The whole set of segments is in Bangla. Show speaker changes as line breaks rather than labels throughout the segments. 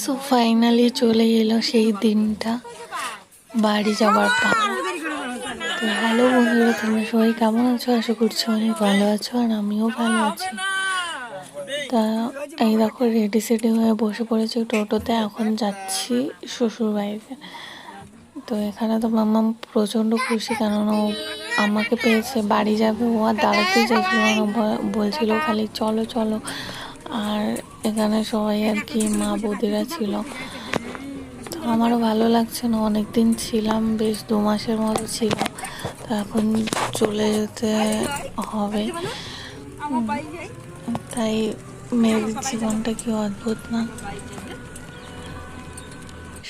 সো ফাইনালি চলে এলো সেই দিনটা, বাড়ি যাওয়ার পর। তো হ্যালো বন্ধুরা, তোমরা সবাই কেমন আছো? আশা করছি অনেক ভালো আছো আর আমিও ভালো আছি। তা এই দেখো রেডি সেডি হয়ে বসে পড়েছি টোটোতে, এখন যাচ্ছি শ্বশুর বাড়িতে। তো এখানে তো মাম্মা প্রচণ্ড খুশি, কেননা ও আমাকে পেয়েছে, বাড়ি যাবে, ও আর দাঁড়াতেই না বলছিল খালি, চলো চলো। আর এখানে সবাই আর কি মা বৌদিরা ছিল। তো আমারও ভালো লাগছে না অনেক দিন ছিলাম, বেশ দু মাসের মতো ছিল তো এখন চলে যেতে হবে। তাই মেয়েদের জীবনটা কি অদ্ভুত না?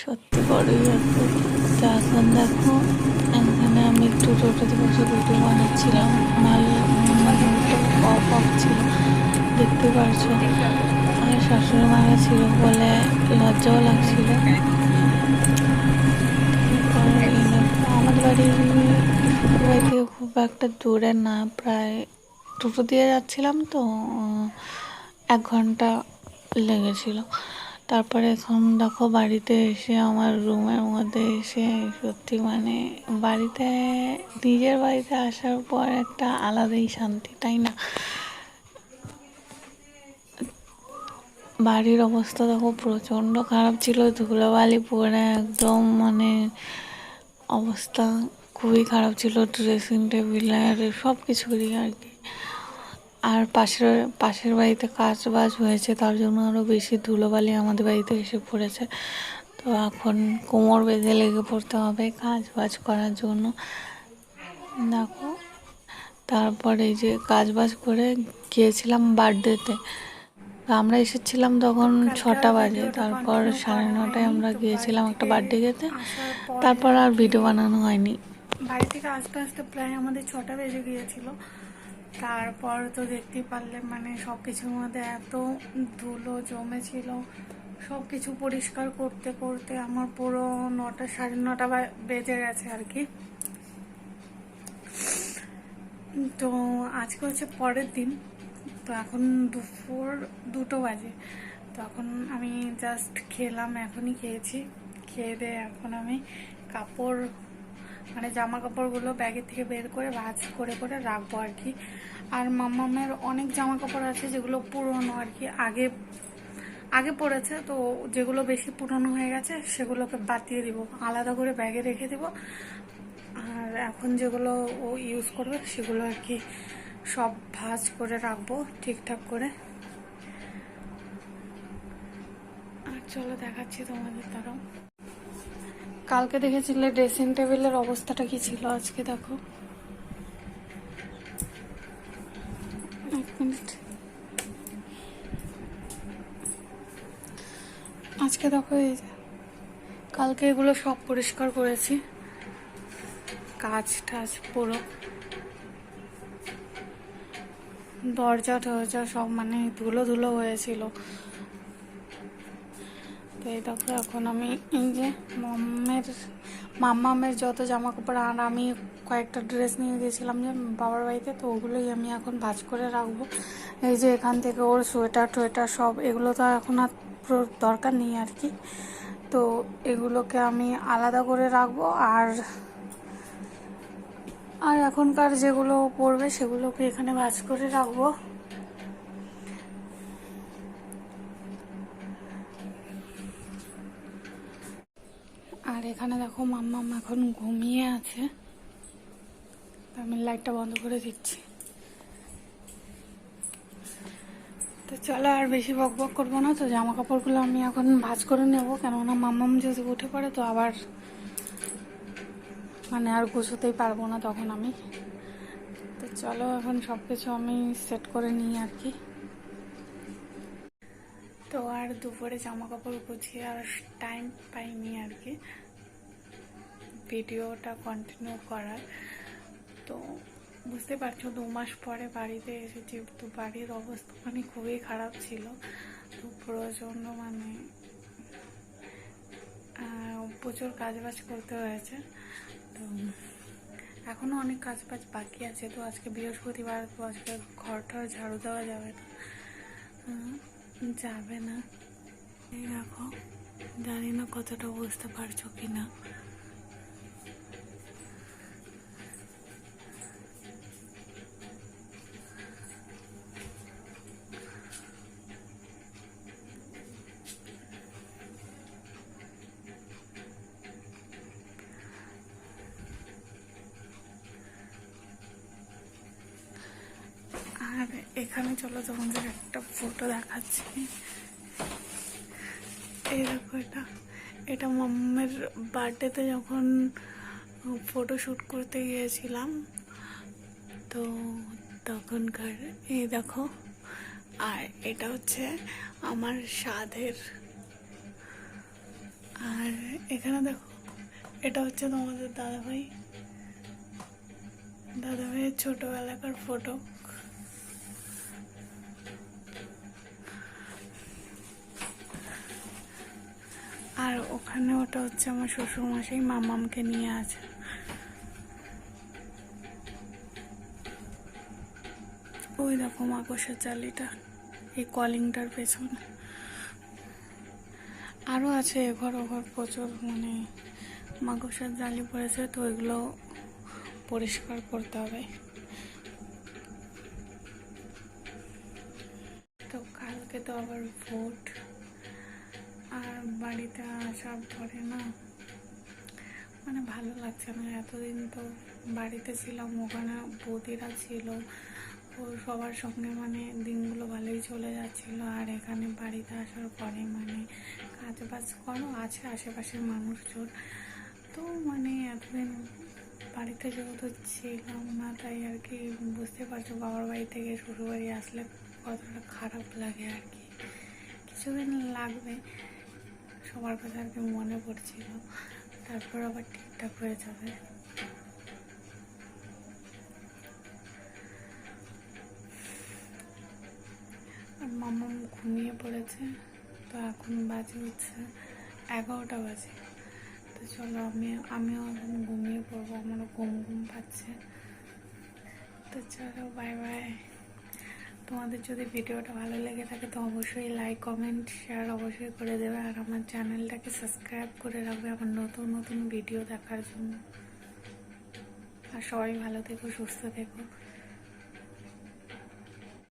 সত্যি বড়ই অদ্ভুত। তো এখন দেখো, এখানে আমি একটু টোটোতে বসে ভিডিও বানাচ্ছিলাম। ভালো অফ অফ ছিল। দেখতে পারছ। আমার শাশুড়ি মারা ছিল বলে লজ্জাও লাগছিল। আমাদের বাড়ি শ্বশুর বাড়ি থেকে খুব একটা দূরে না, প্রায় টোটো দিয়ে যাচ্ছিলাম তো এক ঘণ্টা লেগেছিল। তারপরে এখন দেখো বাড়িতে এসে, আমার রুমের মধ্যে এসে সত্যি মানে বাড়িতে, নিজের বাড়িতে আসার পর একটা আলাদাই শান্তি, তাই না? বাড়ির অবস্থা দেখো প্রচণ্ড খারাপ ছিল, ধুলোবালি পরে একদম মানে অবস্থা খুবই খারাপ ছিল ড্রেসিং টেবিলের সব কিছুরই আর কি। আর পাশের পাশের বাড়িতে কাজ বাজ হয়েছে, তার জন্য আরও বেশি ধুলোবালি আমাদের বাড়িতে এসে পড়েছে। তো এখন কোমর বেঁধে লেগে পড়তে হবে কাজ বাজ করার জন্য। দেখো, তারপরে এই যে কাজ বাজ করে গিয়েছিলাম বার্থডেতে আমরা এসেছিলাম তখন ছটা বাজে। তারপর সাড়ে নটায় আমরা গিয়েছিলাম একটা বার্থডে যেতে তারপর আর ভিডিও বানানো হয়নি।
বাড়ি থেকে আস্তে আস্তে প্রায় আমাদের ছটা বেজে গিয়েছিল। তারপর তো দেখতেই পারলে মানে সব কিছুর মধ্যে এত ধুলো জমেছিল। সব কিছু পরিষ্কার করতে করতে আমার পুরো নটা সাড়ে নটা বেজে গেছে আর কি। তো আজকে হচ্ছে পরের দিন। তো এখন দুপুর দুটো বাজে। তো এখন আমি জাস্ট খেলাম, এখনই খেয়েছি। খেয়ে দিয়ে এখন আমি কাপড় মানে জামা কাপড়গুলো ব্যাগের থেকে বের করে ভাজ করে করে রাখব আর কি। আর মামামের অনেক জামা কাপড় আছে যেগুলো পুরনো আর কি, আগে আগে পড়েছে তো যেগুলো বেশি পুরনো হয়ে গেছে সেগুলোকে বাতিয়ে দিব, আলাদা করে ব্যাগে রেখে দিব। আর এখন যেগুলো ও ইউজ করবে সেগুলো আর কি সব ভাঁজ করে রাখব, ঠিকঠাক করে। আর চলো দেখাচ্ছি তোমাদের তারাও। কালকে দেখেছিলে ড্রেসিং টেবিলের অবস্থাটা কি ছিল আজকে, দেখো। আজকে দেখো এই কালকে এগুলো সব পরিষ্কার করেছি। কাজ টাজ পুরো। দরজা টরজা সব মানে ধুলো ধুলো হয়েছিল। তো এই দেখো, এখন আমি এই যে মাম্মের, মাম্মামের যত জামা কাপড় আর আমি কয়েকটা ড্রেস নিয়ে গেছিলাম যে বাবার বাড়িতে, তো ওগুলোই আমি এখন ভাজ করে রাখব। এই যে এখান থেকে ওর সোয়েটার টোয়েটার সব, এগুলো তো এখন আর দরকার নেই আর কি। তো এগুলোকে আমি আলাদা করে রাখব, আর আর এখনকার যেগুলো পড়বে সেগুলোকে এখানে ভাজ করে রাখব। আর এখানে দেখো মাম্মাম এখন ঘুমিয়ে আছে। আমি লাইটটা বন্ধ করে দিচ্ছি। তো চলো আর বেশি বক বক করব না, তো জামা কাপড়গুলো আমি এখন ভাজ করে নেব। কেননা মাম্মাম যদি উঠে পড়ে, তো আবার মানে আর গুছোতেই পারব না তখন আমি। তো চলো এখন সব কিছু আমি সেট করে নিই আর কি। তো আর দুপুরে জামা কাপড় গুছিয়ে আর টাইম পাইনি আর কি। ভিডিওটা কন্টিনিউ করার। তো বুঝতে পারছ, দু মাস পরে বাড়িতে এসেছি, তো বাড়ির অবস্থা মানে খুবই খারাপ ছিল। তো প্রচণ্ড মানে প্রচুর কাজবাজ করতে হয়েছে। তো এখনও অনেক কাজ বাজ বাকি আছে, তো আজকে বৃহস্পতিবার, তো আজকে ঘর টর ঝাড়ু দেওয়া যাবে না। যাবে না। এই দেখো, জানি না কতটা বুঝতে পারছ কি না আর এখানে চলো, তোমাদের একটা ফটো দেখাচ্ছি। এই দেখো এটা। এটা মাম্মের বার্থডেতে যখন ফটো শ্যুট করতে গিয়েছিলাম, তো তখনকার, এই দেখো। আর এটা হচ্ছে আমার স্বাদের আর এখানে দেখো, এটা হচ্ছে তোমাদের দাদাভাই। দাদাভাইয়ের ছোটবেলাকার ফটো আর ওখানে ওটা হচ্ছে আমার শ্বশুর মশাই মামামকে নিয়ে আছে। ওই দেখো মাকড়সার জালিটা এই কলিংটার পেছনে। আরও আছে এঘর ওঘর প্রচুর মানে মাকড়সার জালি পড়েছে তো ওইগুলো পরিষ্কার করতে হবে। তো কালকে তো আবার ভোট। বাড়িতে আসার পরে না মানে ভালো লাগছে না। এতদিন তো বাড়িতে ছিলাম, ওখানে বৌদিরা ছিল, ও সবার সঙ্গে মানে দিনগুলো ভালোই চলে যাচ্ছিল। আর এখানে বাড়িতে আসার পরে মানে কাজ বাজ করো, আছে আশেপাশের মানুষজন। তো মানে এতদিন বাড়িতে যেহেতু ছিলাম না, তাই আর কি বুঝতে পারছ, বাবার বাড়ি থেকে শ্বশুরবাড়ি আসলে কতটা খারাপ লাগে আর কি। কিছুদিন লাগবে। সবার কথা আর কি মনে পড়ছিল। তারপর আবার ঠিকঠাক হয়ে যাবে। আর মামা ঘুমিয়ে পড়েছে। তো এখন বাজে হচ্ছে এগারোটা বাজে। তো চলো, আমি আমিও এখন ঘুমিয়ে পড়ব। আমারও ঘুম ঘুম পাচ্ছে। তো চলো বাই বাই তোমাদের যদি ভিডিওটা ভালো লেগে থাকে, তো অবশ্যই লাইক কমেন্ট শেয়ার অবশ্যই করে দেবে। আর আমার চ্যানেলটাকে সাবস্ক্রাইব করে রাখবে আমার নতুন নতুন ভিডিও দেখার জন্য। আর সবাই ভালো থেকো, সুস্থ থেকো।